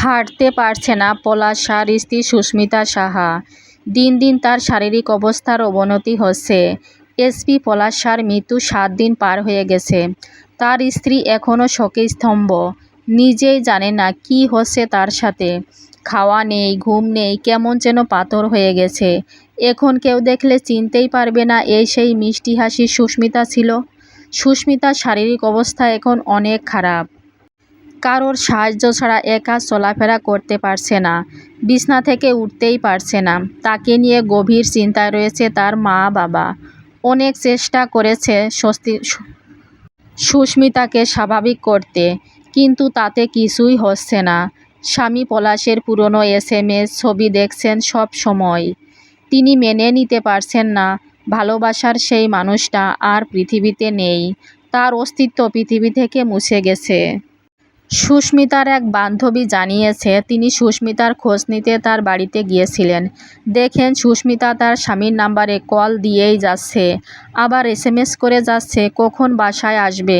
হাঁটতে পারছে না পলাশ শাহর স্ত্রী সুস্মিতা সাহা। দিন দিন তার শারীরিক অবস্থার অবনতি হচ্ছে। এসপি পলাশ শাহর মৃত্যু সাত দিন পার হয়ে গেছে। তার স্ত্রী এখনও শোকে স্তম্ভ। নিজেই জানে না কি হচ্ছে তার সাথে। খাওয়া নেই, ঘুম নেই, কেমন যেন পাথর হয়ে গেছে। এখন কেউ দেখলে চিনতেই পারবে না এই সেই মিষ্টি হাসি সুস্মিতা ছিল। সুস্মিতার শারীরিক অবস্থা এখন অনেক খারাপ। কারোর সাহায্য ছাড়া একা চলাফেরা করতে পারছে না, বিছনা থেকে উঠতেই পারছে না। তাকে নিয়ে গভীর চিন্তায় রয়েছে তার মা বাবা। অনেক চেষ্টা করেছে স্বস্তি সুস্মিতাকে স্বাভাবিক করতে। কিন্তু তাতে কিছুই হচ্ছে না। স্বামী পলাশের পুরনো এসএমএস এম এস ছবি দেখছেন সব সময়। তিনি মেনে নিতে পারছেন না, ভালোবাসার সেই মানুষটা আর পৃথিবীতে নেই। তার অস্তিত্ব পৃথিবী থেকে মুছে গেছে। সুস্মিতার এক বান্ধবী জানিয়েছে, তিনি সুস্মিতার খোঁজ নিতে তার বাড়িতে গিয়েছিলেন। দেখেন, সুস্মিতা তার স্বামীর নাম্বারে কল দিয়েই যাচ্ছে। আবার এসএমএস করে যাচ্ছে, কখন বাসায় আসবে,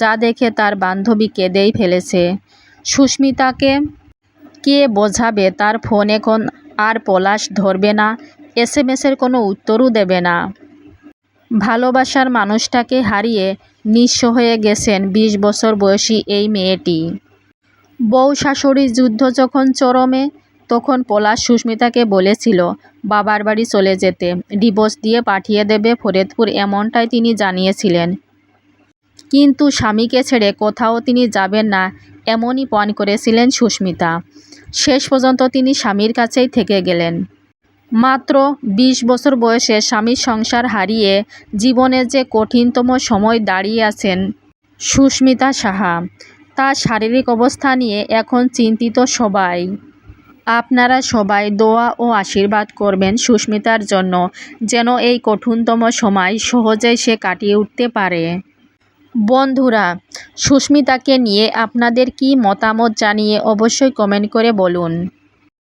যা দেখে তার বান্ধবী কেঁদেই ফেলেছে। সুস্মিতাকে কে বোঝাবে, তার ফোন এখন আর পলাশ ধরবে না, এসএমএসের কোনো উত্তরও দেবে না। ভালোবাসার মানুষটাকে হারিয়ে নিঃস্ব হয়ে গেছেন বিশ বছর বয়সী এই মেয়েটি। বউ শাশুড়ির যুদ্ধ যখন চরমে, তখন পলাশ সুস্মিতাকে বলেছিল, বাবার বাড়ি চলে যেতে। ডিভোর্স দিয়ে পাঠিয়ে দেবে ফরিদপুর এমনটাই তিনি জানিয়েছিলেন। কিন্তু স্বামীকে ছেড়ে কোথাও তিনি যাবেন না, এমনই পণ করেছিলেন সুস্মিতা। শেষ পর্যন্ত তিনি স্বামীর কাছেই থেকে গেলেন। মাত্র ২০ বছর বয়সে স্বামীর সংসার হারিয়ে জীবনে যে কঠিনতম সময় দাঁড়িয়ে আছেন সুস্মিতা সাহা, তার শারীরিক অবস্থা নিয়ে এখন চিন্তিত সবাই। আপনারা সবাই দোয়া ও আশীর্বাদ করবেন সুস্মিতার জন্য, যেন এই কঠিনতম সময় সহজেই সে কাটিয়ে উঠতে পারে। বন্ধুরা, সুস্মিতাকে নিয়ে আপনাদের কি মতামত জানিয়ে অবশ্যই কমেন্ট করে বলুন।